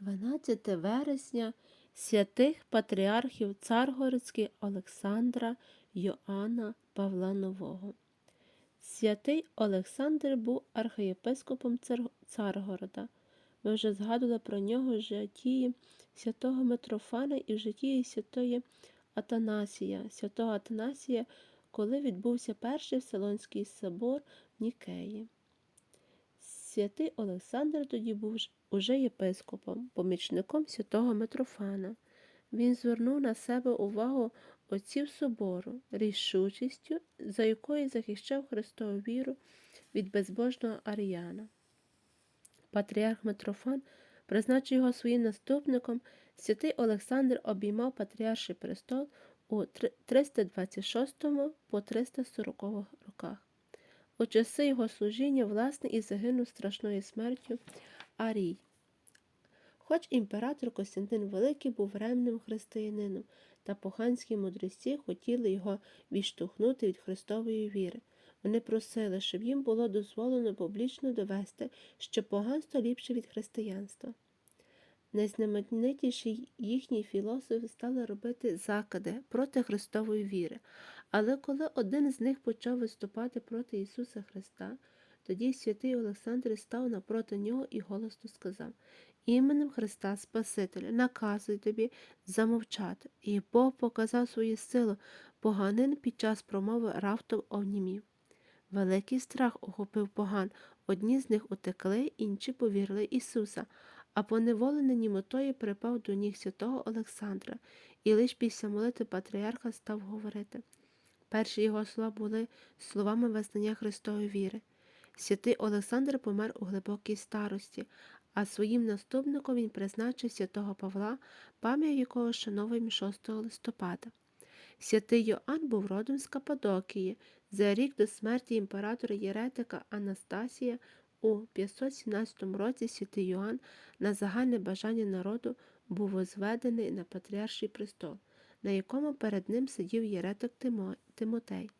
12 вересня святих патріархів Царгородський Олександра Йоанна Павла Нового. Святий Олександр був архієпископом Царгорода. Ми вже згадували про нього в житті святого Митрофана і в житті святої Атанасія, святого Атанасія, коли відбувся перший Вселонський собор в Нікеї. Святий Олександр тоді був уже єпископом, помічником святого Митрофана. Він звернув на себе увагу отців собору рішучістю, за якою захищав Христову віру від безбожного Аріяна. Патріарх Митрофан призначив його своїм наступником. Святий Олександр обіймав патріарший престол у 326 по 340 роках. У часи його служіння, власне, і загинув страшною смертю Арій. Хоч імператор Костянтин Великий був ремним християнином, та поганські мудрості хотіли його відштовхнути від Христової віри. Вони просили, щоб їм було дозволено публічно довести, що поганство ліпше від християнства. Найзнаменитіші їхні філософи стали робити закиди проти Христової віри. Але коли один з них почав виступати проти Ісуса Христа, тоді святий Олександр став напроти нього і голосно сказав Іменем Христа Спасителя наказую тобі замовчати. І Бог показав свою силу. Поганин під час промови раптом овнімів. Великий страх охопив поган. Одні з них утекли, інші повірили Ісуса, а поневолений німотою припав до ніг святого Олександра, і лиш після молитви патріарха став говорити. Перші його слова були словами визнання Христової віри. Святий Олександр помер у глибокій старості, а своїм наступником він призначив святого Павла, пам'ять якого шановуємо 6 листопада. Святий Йоанн був родом з Каппадокії. За рік до смерті імператора Єретика Анастасія у 517 році святий Йоанн на загальне бажання народу був возведений на патріарший престол, на якому перед ним сидів єретик Тимо- Тимотей.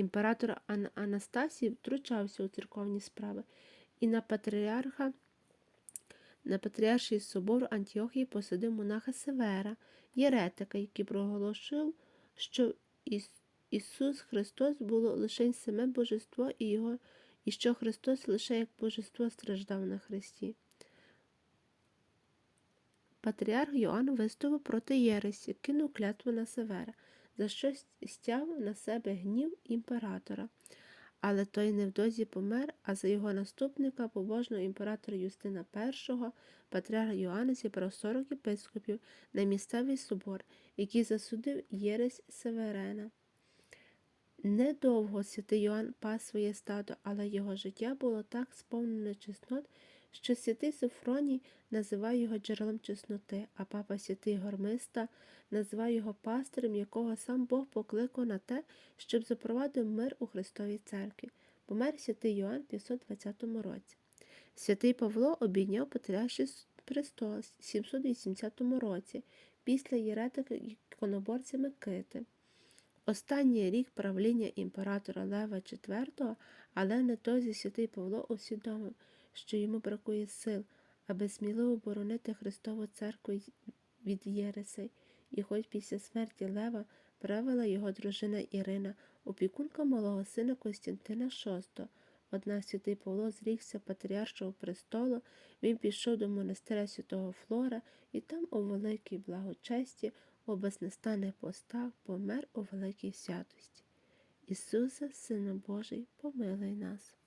Імператор Ан- Анастасій втручався у церковні справи, і на патріарха на патріарший собор Антіохії посадив монаха Севера, єретика, який проголошив, що Іс- Ісус Христос було лише саме божество і, його, і що Христос лише як божество страждав на Христі. Патріарх Йоанн виступив проти Єресі, кинув клятву на Севера, за що стяв на себе гнів імператора. Але той невдовзі помер, а за його наступника, побожного імператора Юстина І, патріарх Йоанн зібрав 40 єпископів на місцевий собор, який засудив Єресь Северена. Недовго святий Йоанн пас своє стадо, але його життя було так сповнене чеснот, що святий Софроній називає його джерелом чесноти, а папа святий Гормиста називає його пастирем, якого сам Бог покликав на те, щоб запровадив мир у Христовій церкві. Помер святий Йоанн в 520 році. Святий Павло обійняв патріарший престол в 780 році після єретика іконоборця Микити. Останній рік правління імператора Лева IV, але не тозі святий Павло усвідомив, що йому бракує сил, аби сміливо боронити Христову церкву від Єресей, і хоч після смерті Лева правила його дружина Ірина, опікунка малого сина Костянтина VI. Однак святий Павло зрікся патріаршого престолу, він пішов до монастиря святого Флора і там у великій благочесті, у безнестанних постах помер у великій святості. Ісусе, Сину Божий, помилуй нас.